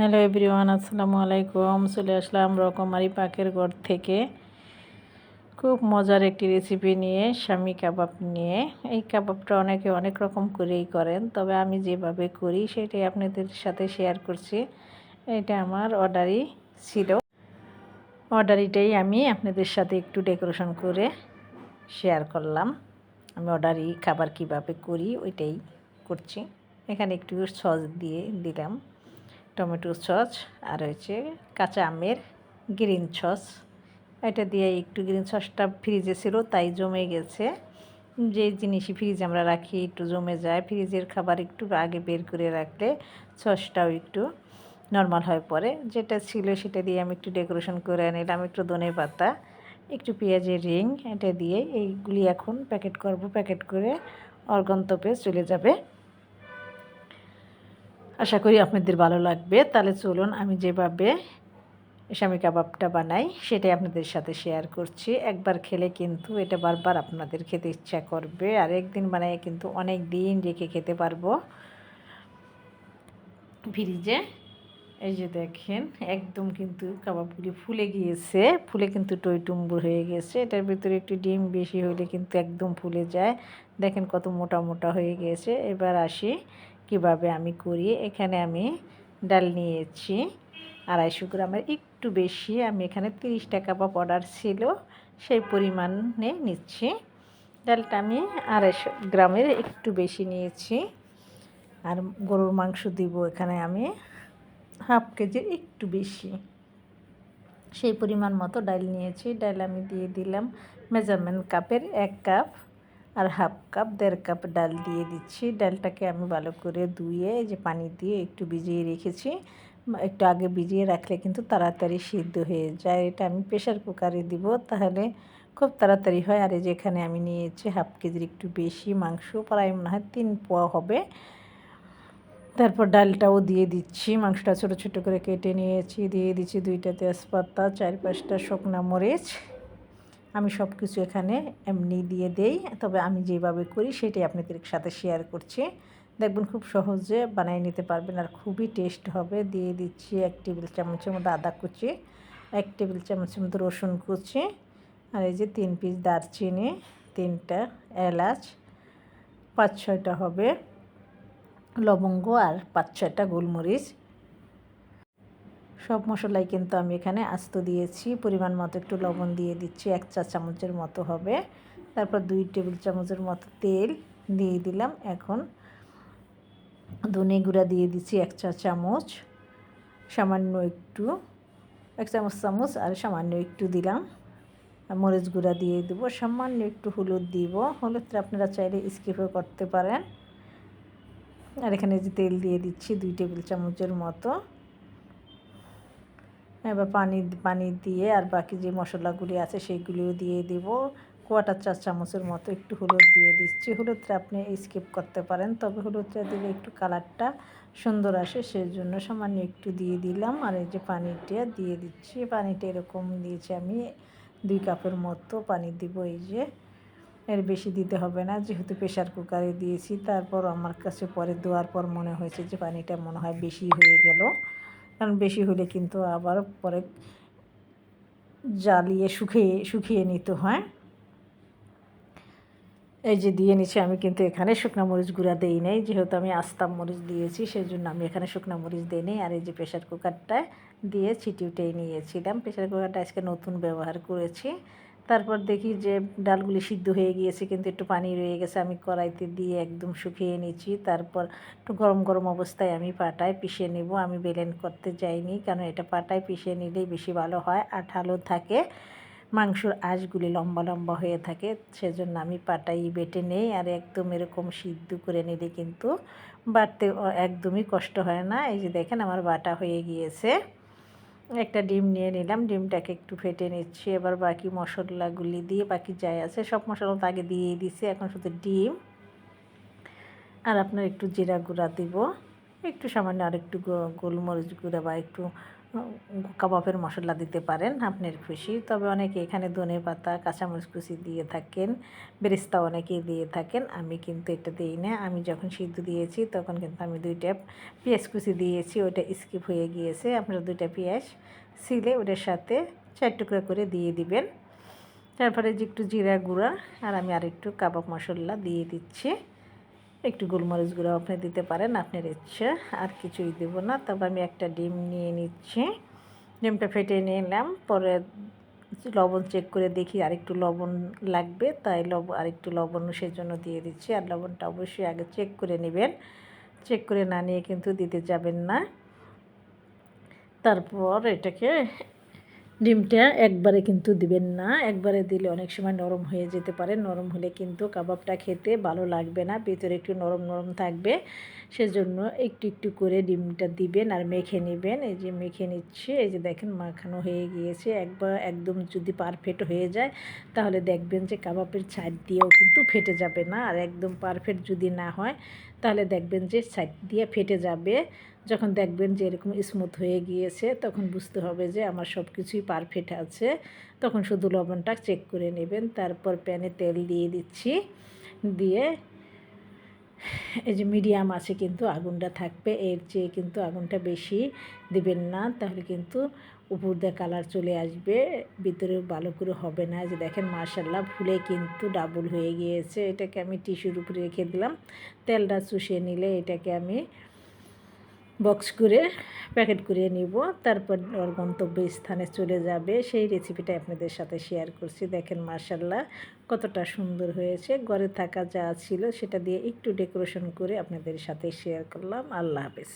Hello everyone, আসসালামু আলাইকুম। চলে আসলাম রকমারি পাকের ঘর থেকে। খুব মজার একটি রেসিপি নিয়ে, স্বামী কাবাব নিয়ে। এই কাবাবটা অনেকে অনেক রকম করেই করেন, তবে আমি যেভাবে করি সেটাই আপনাদের সাথে শেয়ার করছি। এটা আমার অর্ডারই ছিল। অর্ডারিটাই আমি আপনাদের সাথে একটু ডেকোরেশন করে শেয়ার করলাম। আমি অর্ডারি খাবার কীভাবে করি, ওইটাই করছি। এখানে একটু সস দিয়ে দিলাম। টমেটো সস আর হচ্ছে কাঁচা আমের গ্রিন সস। এটা দিয়ে একটু গ্রিন সসটা ফ্রিজে ছিল, তাই জমে গেছে। যে জিনিসই ফ্রিজে আমরা রাখি, একটু জমে যায়। ফ্রিজের খাবার একটু আগে বের করে রাখলে সসটাও একটু নর্মাল হয়ে পড়ে যেটা ছিল সেটা দিয়ে আমি একটু ডেকোরেশন করে নিলাম, একটু ধনে পাতা, একটু পেঁয়াজের রিং, এটা দিয়ে এইগুলি এখন প্যাকেট করব। প্যাকেট করে অর্গন্তপে চলে যাবে। আশা করি আপনাদের ভালো লাগবে। তাহলে চলুন আমি যেভাবে স্বামী কাবাবটা বানাই, সেটাই আপনাদের সাথে শেয়ার করছি। একবার খেলে কিন্তু এটা বারবার আপনাদের খেতে ইচ্ছা করবে। আর একদিন বানাই কিন্তু অনেক দিন রেখে খেতে পারব। ফ্রিজে, এই যে দেখেন, একদম কিন্তু কাবাবগুলি ফুলে গিয়েছে। ফুলে কিন্তু টইটুম্বুর হয়ে গেছে। এটার ভিতরে একটু ডিম বেশি হলে কিন্তু একদম ফুলে যায়। দেখেন কত মোটা মোটা হয়ে গিয়েছে এবার আসি কীভাবে আমি করি, এখানে আমি ডাল নিয়েছি, আড়াইশো গ্রামের একটু বেশি, আমি এখানে তিরিশ টাকা বা অর্ডার ছিল, সেই পরিমাণে নিচ্ছি। ডালটা আমি আড়াইশো গ্রামের একটু বেশি নিয়েছি, আর গরুর মাংস দিব এখানে আমি হাফ কেজির একটু বেশি। সেই পরিমাণ মতো ডাল নিয়েছি, ডাল আমি দিয়ে দিলাম মেজারমেন্ট কাপের এক কাপ। আর হাফ কাপ, দেড় কাপ ডাল দিয়ে দিচ্ছি। ডালটাকে আমি ভালো করে ধুয়ে যে পানি দিয়ে একটু ভিজিয়ে রেখেছি। একটু আগে ভিজিয়ে রাখলে কিন্তু তাড়াতাড়ি সিদ্ধ হয়ে যায়। এটা আমি প্রেশার কুকারে দিব, তাহলে খুব তাড়াতাড়ি হয়। আর এই যেখানে আমি নিয়েছি হাফ কেজির একটু বেশি মাংস, প্রায় মনে হয় তিন পোয়া হবে। তারপর ডালটাও দিয়ে দিচ্ছি। মাংসটা ছোটো ছোটো করে কেটে নিয়েছি। দিয়ে দিচ্ছি দুইটা তেজপাতা, চার পাঁচটা শুকনা মরিচ। আমি সব কিছু এখানে এমনি দিয়ে দেই, তবে আমি যেভাবে করি সেটাই আপনাদের সাথে শেয়ার করছি। দেখবেন খুব সহজে বানিয়ে নিতে পারবেন আর খুবই টেস্ট হবে। দিয়ে দিচ্ছি এক টেবিল চামচের মধ্যে আদা কুচি, এক টেবিল চামচের মধ্যে রসুন কুচি, আর এই যে তিন পিস দারচিনি, তিনটা এলাচ, পাঁচ ছয়টা হবে লবঙ্গ আর পাঁচ ছয়টা গোলমরিচ। সব মশলাই কিন্তু আমি এখানে আস্ত দিয়েছি। পরিমাণ মতো একটু লবণ দিয়ে দিচ্ছি, এক চা চামচের মতো হবে। তারপর দুই টেবিল চামচের মতো তেল দিয়ে দিলাম। এখন ধনে গুঁড়া দিয়ে দিচ্ছি এক চা চামচ। সামান্য একটু, এক চামচ চামচ আর সামান্য একটু দিলাম। মরিচ গুঁড়া দিয়ে দেবো। সামান্য একটু হলুদ দিব। হলুদটা আপনারা চাইলে স্কিপও করতে পারেন। আর এখানে যে তেল দিয়ে দিচ্ছি, দুই টেবিল চামচের মতো। এবার পানি পানি দিয়ে আর বাকি যে মশলাগুলি আছে সেইগুলিও দিয়ে দিব। কোয়াটার চার চামচের মতো একটু হলুদ দিয়ে দিচ্ছি। হলুদটা আপনি স্কিপ করতে পারেন, তবে হলুদটা দিলে একটু কালারটা সুন্দর আসে সেই জন্য সামান্য একটু দিয়ে দিলাম। আর এই যে পানিটা দিয়ে দিচ্ছি, পানিটা এরকম দিয়েছি আমি দুই কাপের মতো পানি দিব এই যে। এর বেশি দিতে হবে না, যেহেতু প্রেশার কুকারে দিয়েছি তারপর আমার কাছে পরে দেওয়ার পর মনে হয়েছে যে পানিটা মনে হয় বেশি হয়ে গেল। কারণ বেশি হলে কিন্তু আবার পরে জ্বালিয়ে শুকিয়ে শুকিয়ে নিতে হয়। এই যে দিয়ে নিচ্ছি, আমি কিন্তু এখানে শুকনা মরিচ গুঁড়া দেই নাই। যেহেতু আমি আস্তাম মরিচ দিয়েছি সেই জন্য আমি এখানে শুকনো মরিচ দিই নেই। আর এই যে প্রেশার কুকারটা দিয়ে ছিটি উঠেই নিয়েছিলাম। প্রেশার কুকারটা আজকে নতুন ব্যবহার করেছি। তারপর দেখি যে ডালগুলি সিদ্ধ হয়ে গিয়েছে, কিন্তু একটু পানি রয়ে গেছে। আমি কড়াইতে দিয়ে একদম শুকিয়ে নিচ্ছি। তারপর একটু গরম গরম অবস্থায় আমি পাটায় পিষে নেব। আমি বেলেন করতে যাইনি, কারণ এটা পাটায় পিষে নিলেই বেশি ভালো হয়। আঠালো থাকে, মাংসর আঁশগুলি লম্বা লম্বা হয়ে থাকে, সেজন্য আমি পাটাই বেটে নেই। আর একদম এরকম সিদ্ধ করে নিলে কিন্তু বাটতে একদমই কষ্ট হয় না। এই যে দেখেন আমার বাটা হয়ে গিয়েছে। একটা ডিম নিয়ে নিলাম, ডিমটাকে একটু ফেটে নিচ্ছি। এবার বাকি মশলাগুলি দিয়ে বাকি যাই আছে, সব মশলা তো আগে দিয়ে দিছি, এখন শুধু ডিম। আর আপনার একটু জিরা গুঁড়া দিব, একটু সামান্য আর একটু গোলমরিচ গুঁড়া বা একটু কাবাবের মশলা দিতে পারেন আপনার খুশি। তবে অনেকে এখানে ধনে পাতা, কাঁচামরিচ কুচি দিয়ে থাকেন, বেরেস্তা অনেকেই দিয়ে থাকেন। আমি কিন্তু এটা দিই না। আমি যখন সিদ্ধ দিয়েছি তখন কিন্তু আমি দুইটা পেঁয়াজ কুচি দিয়েছি, ওটা স্কিপ হয়ে গিয়েছে। আপনারা দুইটা পেঁয়াজ সিলে ওটার সাথে চার টুকরা করে দিয়ে দিবেন। তারপরে যে একটু জিরা গুঁড়া আর আমি আর একটু কাবাব মশলা দিয়ে দিচ্ছি। একটু গোলমরিচ গুঁড়ো আপনি দিতে পারেন, আপনার ইচ্ছা, আর কিছুই দেবো না। তবে আমি একটা ডিম নিয়ে নিচ্ছি। ডিমটা ফেটে নিলাম, পরে লবণ চেক করে দেখি আরেকটু লবণ লাগবে, তাই লবণ আরেকটু লবণ সেজন্য দিয়ে দিচ্ছি। আর লবণটা অবশ্যই আগে চেক করে নেবেন। চেক করে না নিয়ে কিন্তু দিতে যাবেন না। তারপর এটাকে ডিমটা একবারে কিন্তু দিবেন না। একবারে দিলে অনেক সময় নরম হয়ে যেতে পারে। নরম হলে কিন্তু কাবাবটা খেতে ভালো লাগবে না। ভিতরে একটু নরম নরম থাকবে। সেজন্য একটু একটু করে ডিমটা দিবেন আর মেখে নেবেন। এই যে মেখে নিচ্ছে। এই যে দেখেন মাখানো হয়ে গিয়েছে। একবার একদম যদি পারফেক্ট হয়ে যায়, তাহলে দেখবেন যে কাবাবের সাইড দিয়েও কিন্তু ফেটে যাবে না। আর একদম পারফেক্ট যদি না হয়, তাহলে দেখবেন যে সাইড দিয়ে ফেটে যাবে। যখন দেখবেন যে এরকম স্মুথ হয়ে গিয়েছে, তখন বুঝতে হবে যে আমার সব কিছুই পারফেক্ট আছে। তখন শুধু লবণটা চেক করে নেবেন, তারপর প্যানে তেল দিয়ে দিচ্ছি। দিয়ে এই যে মিডিয়াম আছে কিন্তু আগুনটা থাকবে, এর চেয়ে কিন্তু আগুনটা বেশি দিবেন না, তাহলে কিন্তু উপর দিয়ে কালার চলে আসবে, ভিতরে ভালো করে হবে না। যে দেখেন মার্শাল্লাহ ফুলে কিন্তু ডাবল হয়ে গিয়েছে। এটাকে আমি টিস্যুর উপরে রেখে দিলাম। তেলটা চুষিয়ে নিলে এটাকে আমি বক্স করে, প্যাকেট করে নিব। তারপর ওর গন্তব্য স্থানে চলে যাবে। সেই রেসিপিটা আপনাদের সাথে শেয়ার করছি। দেখেন মার্শাল্লাহ কতটা সুন্দর হয়েছে। ঘরে থাকা যা ছিল সেটা দিয়ে একটু ডেকোরেশন করে আপনাদের সাথে শেয়ার করলাম। আল্লাহ হাফেজ।